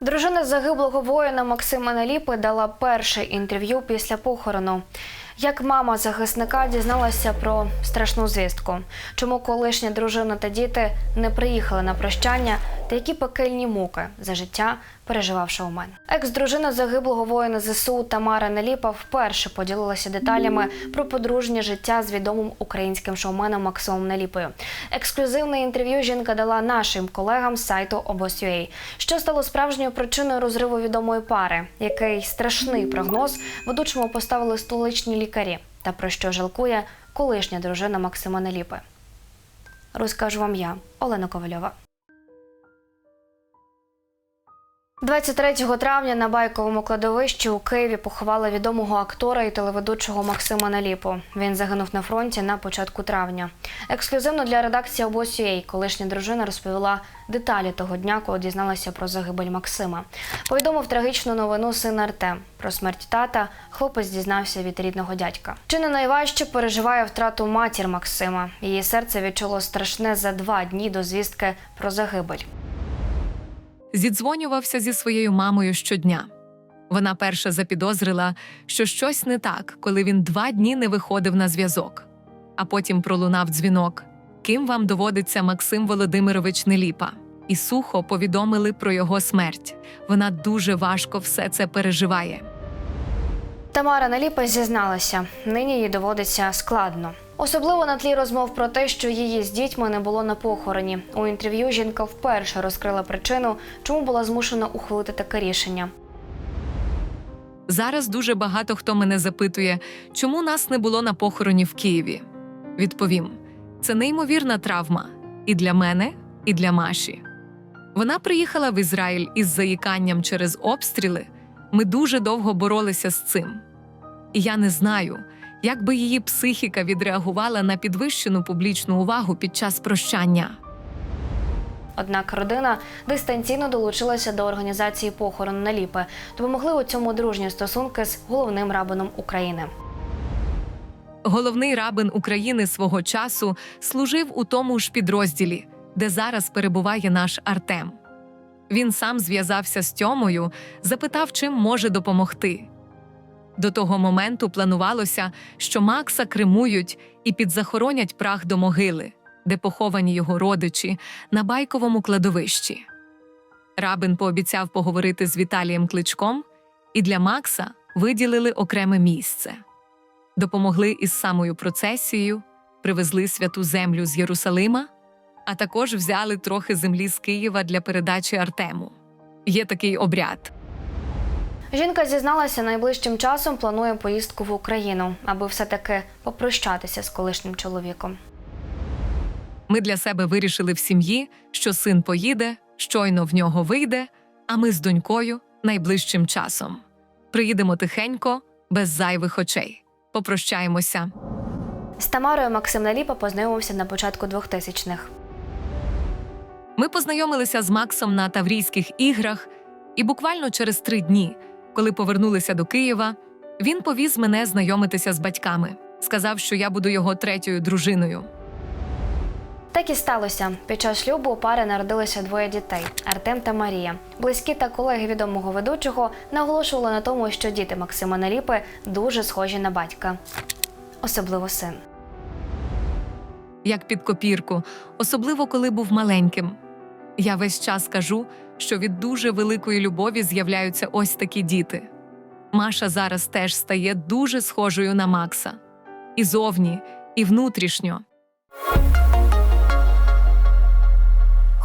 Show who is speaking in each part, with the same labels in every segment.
Speaker 1: Дружина загиблого воїна Максима Наліпи дала перше інтерв'ю після похорону. Як мама захисника дізналася про страшну звістку, чому колишня дружина та діти не приїхали на прощання, та які пекельні муки за життя переживав шоумен. Екс-дружина загиблого воїна ЗСУ Тамара Наліпа вперше поділилася деталями про подружнє життя з відомим українським шоуменом Максимом Наліпою. Ексклюзивне інтерв'ю жінка дала нашим колегам з сайту Обос.ua. Що стало справжньою причиною розриву відомої пари, який страшний прогноз ведучому поставили столичні лікарі, та про що жалкує колишня дружина Максима Неліпи. Розкажу вам я, Олена Ковальова. 23 травня на байковому кладовищі у Києві поховали відомого актора і телеведучого Максима Наліпу. Він загинув на фронті на початку травня. Ексклюзивно для редакції обосієй колишня дружина розповіла деталі того дня, коли дізналася про загибель Максима. Повідомив трагічну новину син Артем. Про смерть тата хлопець дізнався від рідного дядька. Чи не найважче переживає втрату матір Максима? Її серце відчуло страшне за два дні до звістки про загибель.
Speaker 2: Зідзвонювався зі своєю мамою щодня. Вона перша запідозрила, що щось не так, коли він два дні не виходив на зв'язок. А потім пролунав дзвінок. Ким вам доводиться Максим Володимирович Неліпа? І сухо повідомили про його смерть. Вона дуже важко все це переживає.
Speaker 1: Тамара Наліпа зізналася, нині їй доводиться складно. Особливо на тлі розмов про те, що її з дітьми не було на похороні. У інтерв'ю жінка вперше розкрила причину, чому була змушена ухвалити таке рішення.
Speaker 2: Зараз дуже багато хто мене запитує, чому нас не було на похороні в Києві. Відповім: це неймовірна травма і для мене, і для Маші. Вона приїхала в Ізраїль із заїканням через обстріли. Ми дуже довго боролися з цим. І я не знаю, як би її психіка відреагувала на підвищену публічну увагу під час прощання.
Speaker 1: Однак родина дистанційно долучилася до організації похорону Наліпи. Допомогли у цьому дружні стосунки з головним рабином України.
Speaker 2: Головний рабин України свого часу служив у тому ж підрозділі, де зараз перебуває наш Артем. Він сам зв'язався з Тьомою, запитав, чим може допомогти. До того моменту планувалося, що Макса кремують і підзахоронять прах до могили, де поховані його родичі, на байковому кладовищі. Рабин пообіцяв поговорити з Віталієм Кличком, і для Макса виділили окреме місце допомогли із самою процесією, привезли святу землю з Єрусалима, а також взяли трохи землі з Києва для передачі Артему. Є такий обряд.
Speaker 1: Жінка зізналася, найближчим часом планує поїздку в Україну, аби все-таки попрощатися з колишнім чоловіком.
Speaker 2: Ми для себе вирішили в сім'ї, що син поїде, щойно в нього вийде, а ми з донькою найближчим часом. Приїдемо тихенько, без зайвих очей. Попрощаємося.
Speaker 1: З Тамарою Максим Наліпа познайомився на початку 2000-х.
Speaker 2: Ми познайомилися з Максом на Таврійських іграх, і буквально через три дні, коли повернулися до Києва, він повіз мене знайомитися з батьками. Сказав, що я буду його третьою дружиною.
Speaker 1: Так і сталося. Під час шлюбу у пари народилося двоє дітей Артем та Марія. Близькі та колеги відомого ведучого наголошували на тому, що діти Максима Наліпи дуже схожі на батька, особливо син.
Speaker 2: як під копірку, особливо коли був маленьким. Я весь час кажу, що від дуже великої любові з'являються ось такі діти. Маша зараз теж стає дуже схожою на Макса. І зовні, і внутрішньо.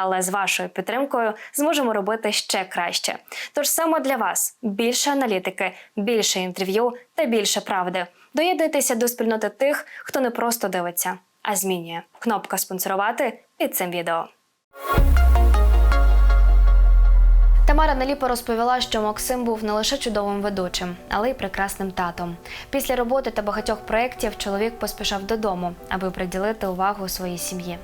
Speaker 1: Але з вашою підтримкою зможемо робити ще краще. Тож саме для вас більше аналітики, більше інтерв'ю та більше правди. Доєднуйтеся до спільноти тих, хто не просто дивиться, а змінює. Кнопка спонсорувати під цим відео. Тамара Наліпа розповіла, що Максим був не лише чудовим ведучим, але й прекрасним татом. Після роботи та багатьох проєктів чоловік поспішав додому, аби приділити увагу своїй сім'ї.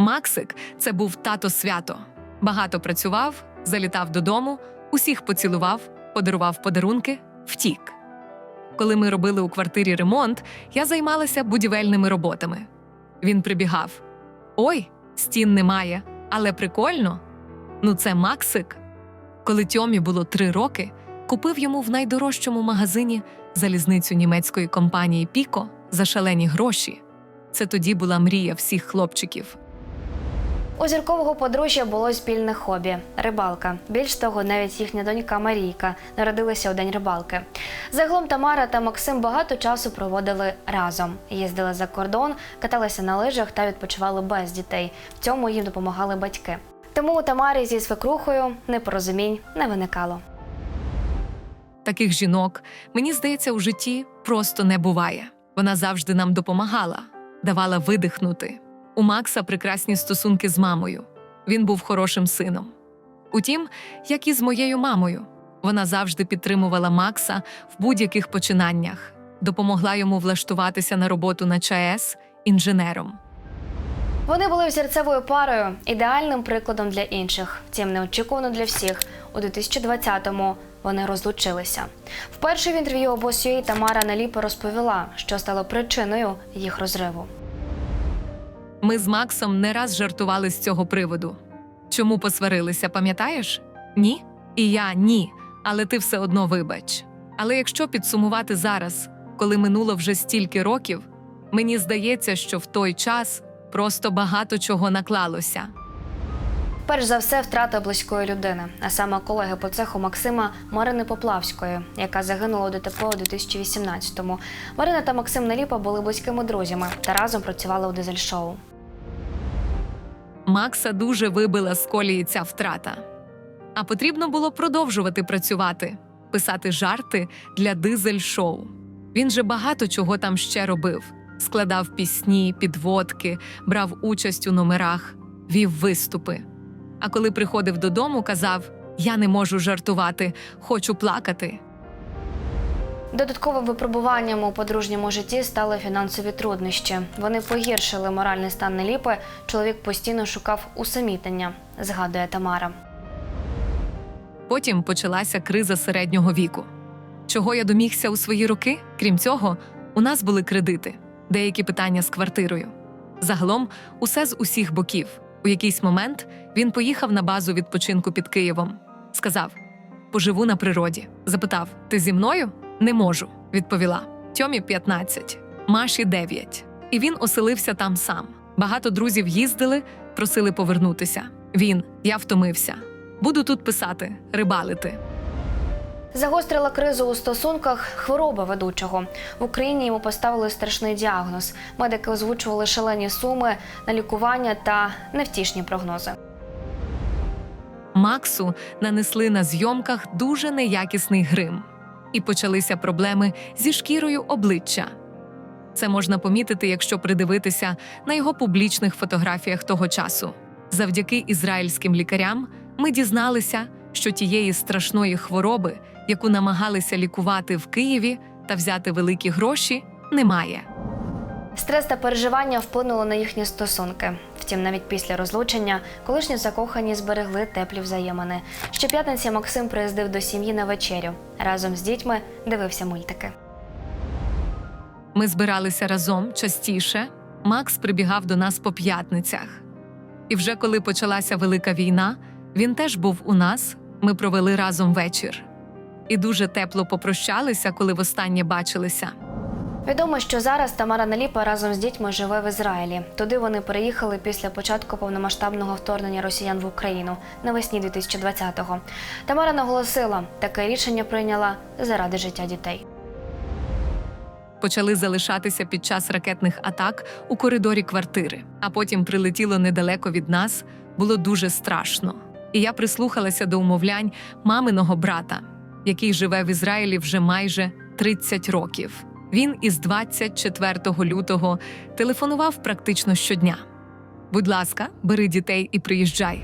Speaker 2: Максик це був тато свято. Багато працював, залітав додому, усіх поцілував, подарував подарунки, втік. Коли ми робили у квартирі ремонт, я займалася будівельними роботами. Він прибігав: Ой, стін немає, але прикольно. Ну, це Максик. Коли Тьомі було три роки, купив йому в найдорожчому магазині залізницю німецької компанії Піко за шалені гроші. Це тоді була мрія всіх хлопчиків.
Speaker 1: У зіркового подружжя було спільне хобі рибалка. Більш того, навіть їхня донька Марійка народилася у день рибалки. Загалом Тамара та Максим багато часу проводили разом. Їздили за кордон, каталися на лижах та відпочивали без дітей. В цьому їм допомагали батьки. Тому у Тамарі зі свекрухою непорозумінь не виникало.
Speaker 2: Таких жінок, мені здається, у житті просто не буває. Вона завжди нам допомагала, давала видихнути. У Макса прекрасні стосунки з мамою. Він був хорошим сином. Утім, як і з моєю мамою, вона завжди підтримувала Макса в будь-яких починаннях, допомогла йому влаштуватися на роботу на ЧАЕС інженером.
Speaker 1: Вони були взірцевою парою, ідеальним прикладом для інших. Втім, неочікувано для всіх. У 2020-му вони розлучилися. Вперше в інтерв'ю обос.ua Тамара Наліпа розповіла, що стало причиною їх розриву.
Speaker 2: Ми з Максом не раз жартували з цього приводу. Чому посварилися, пам'ятаєш? Ні? І я ні. Але ти все одно вибач. Але якщо підсумувати зараз, коли минуло вже стільки років, мені здається, що в той час просто багато чого наклалося.
Speaker 1: Перш за все, втрата близької людини, а саме колеги по цеху Максима Марини Поплавської, яка загинула у ДТП у 2018-му. Марина та Максим Наліпа були близькими друзями та разом працювали у дизель-шоу.
Speaker 2: Макса дуже вибила з колії ця втрата. А потрібно було продовжувати працювати, писати жарти для дизель-шоу. Він же багато чого там ще робив: складав пісні, підводки, брав участь у номерах, вів виступи. А коли приходив додому, казав: Я не можу жартувати, хочу плакати.
Speaker 1: Додатковим випробуванням у подружньому житті стали фінансові труднощі. Вони погіршили моральний стан Неліпи. Чоловік постійно шукав усамітнення, згадує Тамара.
Speaker 2: Потім почалася криза середнього віку. Чого я домігся у свої роки? Крім цього, у нас були кредити, деякі питання з квартирою. Загалом, усе з усіх боків. У якийсь момент він поїхав на базу відпочинку під Києвом. Сказав: Поживу на природі. Запитав: Ти зі мною? Не можу, відповіла. Тьомі 15, Маші 9. І він оселився там сам. Багато друзів їздили, просили повернутися. Він, я втомився. Буду тут писати, рибалити.
Speaker 1: Загострила кризу у стосунках хвороба ведучого. В Україні йому поставили страшний діагноз. Медики озвучували шалені суми на лікування та невтішні прогнози.
Speaker 2: Максу нанесли на зйомках дуже неякісний грим, і почалися проблеми зі шкірою обличчя. Це можна помітити, якщо придивитися на його публічних фотографіях того часу. Завдяки ізраїльським лікарям ми дізналися, що тієї страшної хвороби, яку намагалися лікувати в Києві та взяти великі гроші, немає.
Speaker 1: Стрес та переживання вплинули на їхні стосунки. Втім, навіть після розлучення колишні закохані зберегли теплі взаємини. Щоп'ятниці Максим приїздив до сім'ї на вечерю. Разом з дітьми дивився мультики.
Speaker 2: Ми збиралися разом частіше. Макс прибігав до нас по п'ятницях. І вже коли почалася велика війна, він теж був у нас. Ми провели разом вечір. І дуже тепло попрощалися, коли востаннє бачилися.
Speaker 1: Відомо, що зараз Тамара Наліпа разом з дітьми живе в Ізраїлі. Туди вони переїхали після початку повномасштабного вторгнення росіян в Україну навесні 2020-го. Тамара наголосила, таке рішення прийняла заради життя дітей.
Speaker 2: Почали залишатися під час ракетних атак у коридорі квартири, а потім прилетіло недалеко від нас. Було дуже страшно. І я прислухалася до умовлянь маминого брата, який живе в Ізраїлі вже майже 30 років. Він із 24 лютого телефонував практично щодня. Будь ласка, бери дітей і приїжджай.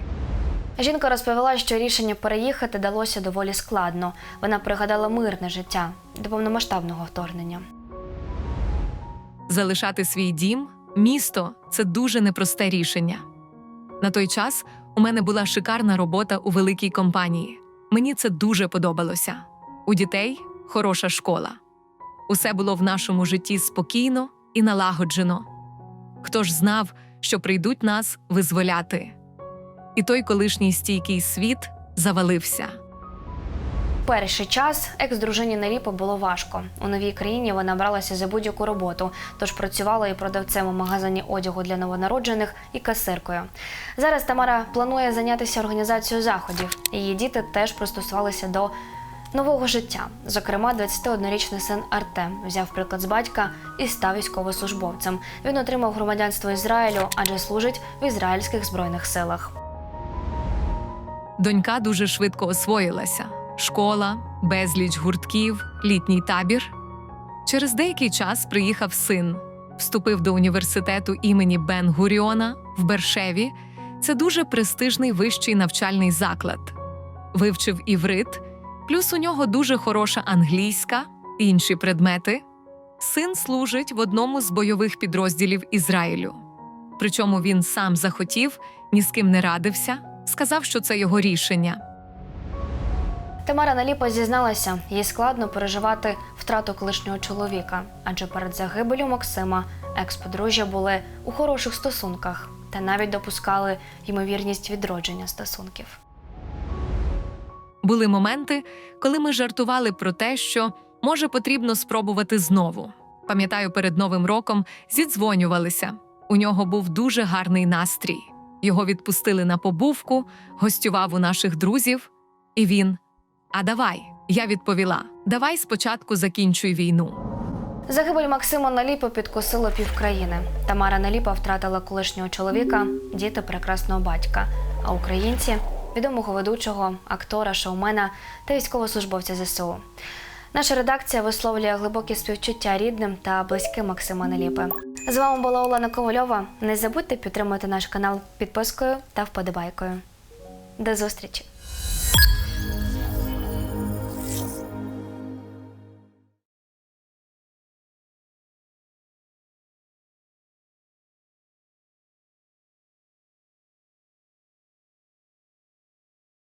Speaker 1: Жінка розповіла, що рішення переїхати далося доволі складно. Вона пригадала мирне життя до повномасштабного вторгнення.
Speaker 2: Залишати свій дім, місто це дуже непросте рішення. На той час у мене була шикарна робота у великій компанії. Мені це дуже подобалося. У дітей хороша школа. Усе було в нашому житті спокійно і налагоджено. Хто ж знав, що прийдуть нас визволяти? І той колишній стійкий світ завалився.
Speaker 1: Перший час екс-дружині Неліпо було важко. У новій країні вона бралася за будь-яку роботу, тож працювала і продавцем у магазині одягу для новонароджених і касиркою. Зараз Тамара планує зайнятися організацією заходів. Її діти теж пристосувалися до нового життя. Зокрема, 21-річний син Артем взяв приклад з батька і став військовослужбовцем. Він отримав громадянство Ізраїлю, адже служить в ізраїльських збройних силах.
Speaker 2: Донька дуже швидко освоїлася: школа, безліч гуртків, літній табір. Через деякий час приїхав син, вступив до університету імені Бен Гуріона в Бершеві. Це дуже престижний вищий навчальний заклад. Вивчив іврит, плюс у нього дуже хороша англійська, інші предмети. Син служить в одному з бойових підрозділів Ізраїлю. Причому він сам захотів, ні з ким не радився, сказав, що це його рішення.
Speaker 1: Тамара Наліпа зізналася, їй складно переживати втрату колишнього чоловіка, адже перед загибелю Максима екс-подружжя були у хороших стосунках та навіть допускали ймовірність відродження стосунків.
Speaker 2: Були моменти, коли ми жартували про те, що може потрібно спробувати знову. Пам'ятаю, перед Новим роком зідзвонювалися. У нього був дуже гарний настрій. Його відпустили на побувку, гостював у наших друзів, і він. А давай, я відповіла: давай спочатку закінчуй війну.
Speaker 1: Загибель Максима Наліпи підкосило півкраїни. Тамара Наліпа втратила колишнього чоловіка, діти прекрасного батька. А українці відомого ведучого, актора, шоумена та військовослужбовця ЗСУ. Наша редакція висловлює глибокі співчуття рідним та близьким Максима Наліпи. З вами була Олена Ковальова. Не забудьте підтримати наш канал підпискою та вподобайкою. До зустрічі!